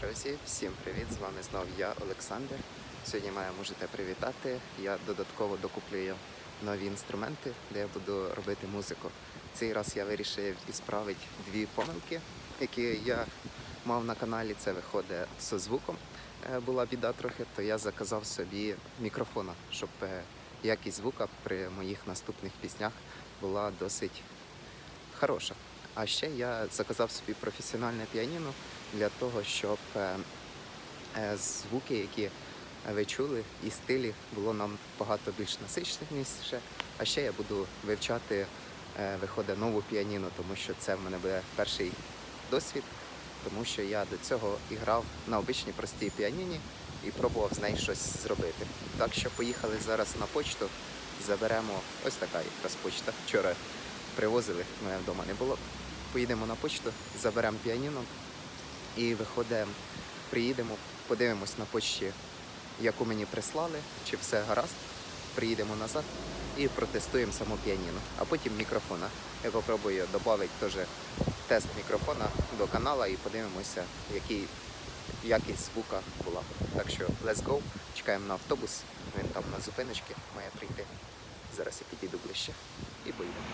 Друзі, всім привіт! З вами знову я, Олександр. Сьогодні мене можете привітати. Я додатково докуплюю нові інструменти, де я буду робити музику. Цей раз я вирішив ісправити дві помилки, які я мав на каналі. Це виходить зі звуком. Е, Була біда трохи, то я заказав собі мікрофона, щоб е, якість звука при моїх наступних піснях була досить хороша. А ще я заказав собі професіональне піаніно для того, щоб е, е, звуки, які ви чули, і стилі було нам багато більш насиченіше. А ще я буду вивчати, е, виходить, нову піаніно, тому що це в мене буде перший досвід, тому що я до цього грав на обичній простій піаніні і пробував з нею щось зробити. Так що поїхали зараз на почту, заберемо ось така якраз почта. Вчора привозили, мене вдома не було. Поїдемо на почту, заберемо піаніно і виходить, приїдемо, подивимось на почті, яку мені прислали, чи все гаразд. Приїдемо назад і протестуємо само піаніно, а потім мікрофона. Я попробую додати теж тест мікрофона до канала і подивимося, який якість звука була. Так що let's go, чекаємо на автобус. Він там на зупиночці має прийти. Зараз я підійду ближче і поїдемо.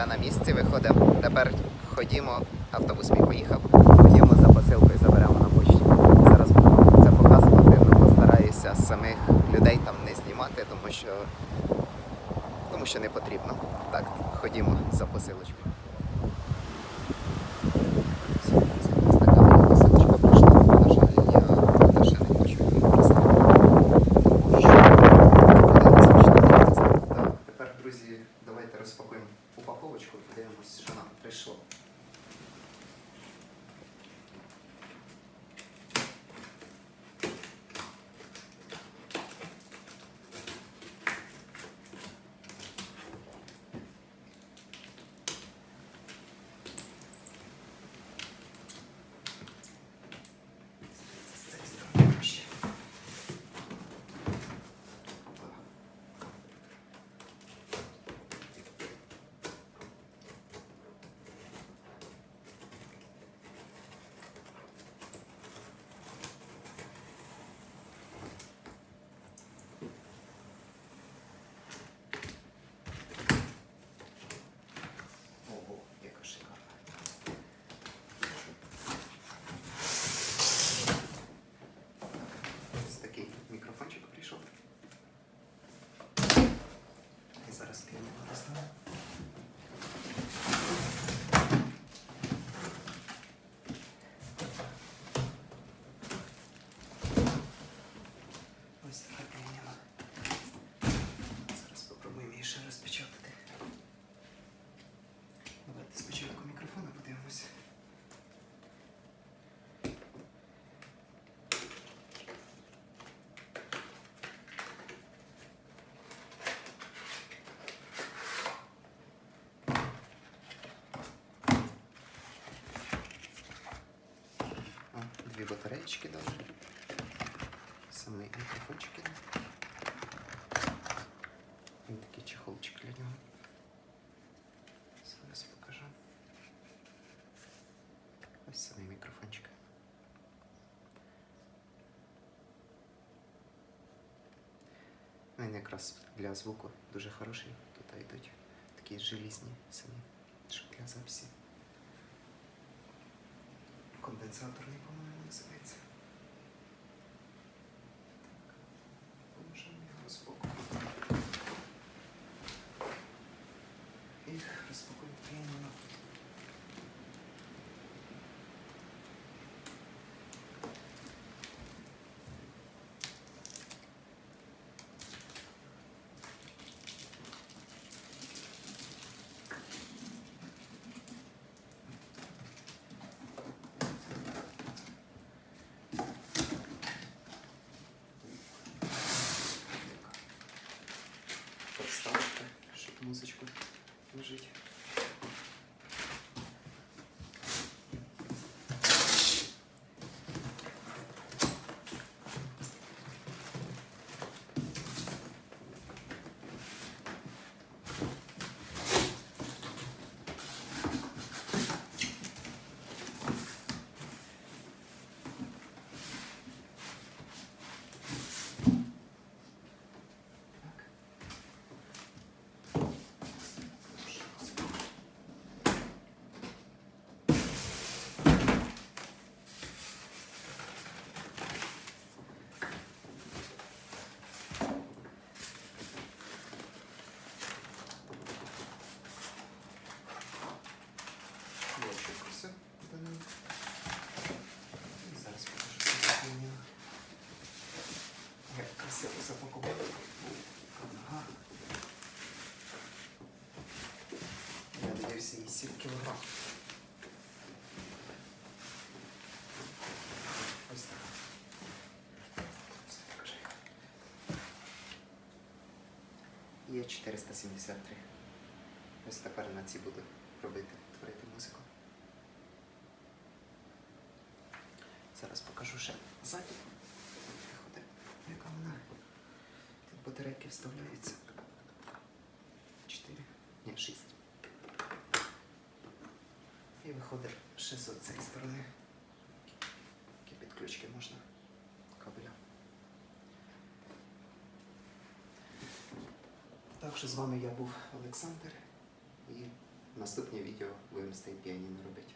Я на місці виходив. Тепер ходімо, автобус мій поїхав. Ходімо за посилкою, заберемо на почту. Зараз це показувати, але постараюся самих людей там не знімати, тому що, тому що не потрібно. Так, ходімо за посилочкою. батареечки дали. Самий мікрофончик іде. Ось такий чехолчик для нього. Зараз покажу. Ось самий мікрофончик. Ну, Він якраз для звуку дуже хороший. Тут йдуть такі желізні самі, щоб для записі. Конденсаторний, по-моєму, Називається. Так, положимо його збоку. І розпакуємо піаніно. Подставка, щоб музичку Зараз покажу. Як красиво запакували. Я дивився 7 кг. Ось. Ось так. Є 473. Ось тепер на ці буду робити, творити музику. Зараз покажу ще. Виходить, яка вона. Тут батарейки вставляються. Чотири. Ні, шість. І виходить ще з цієї сторони. Які підключки можна кабеля. Так що з вами я був Олександр. І наступне відео будемо з цієї піаніно робити.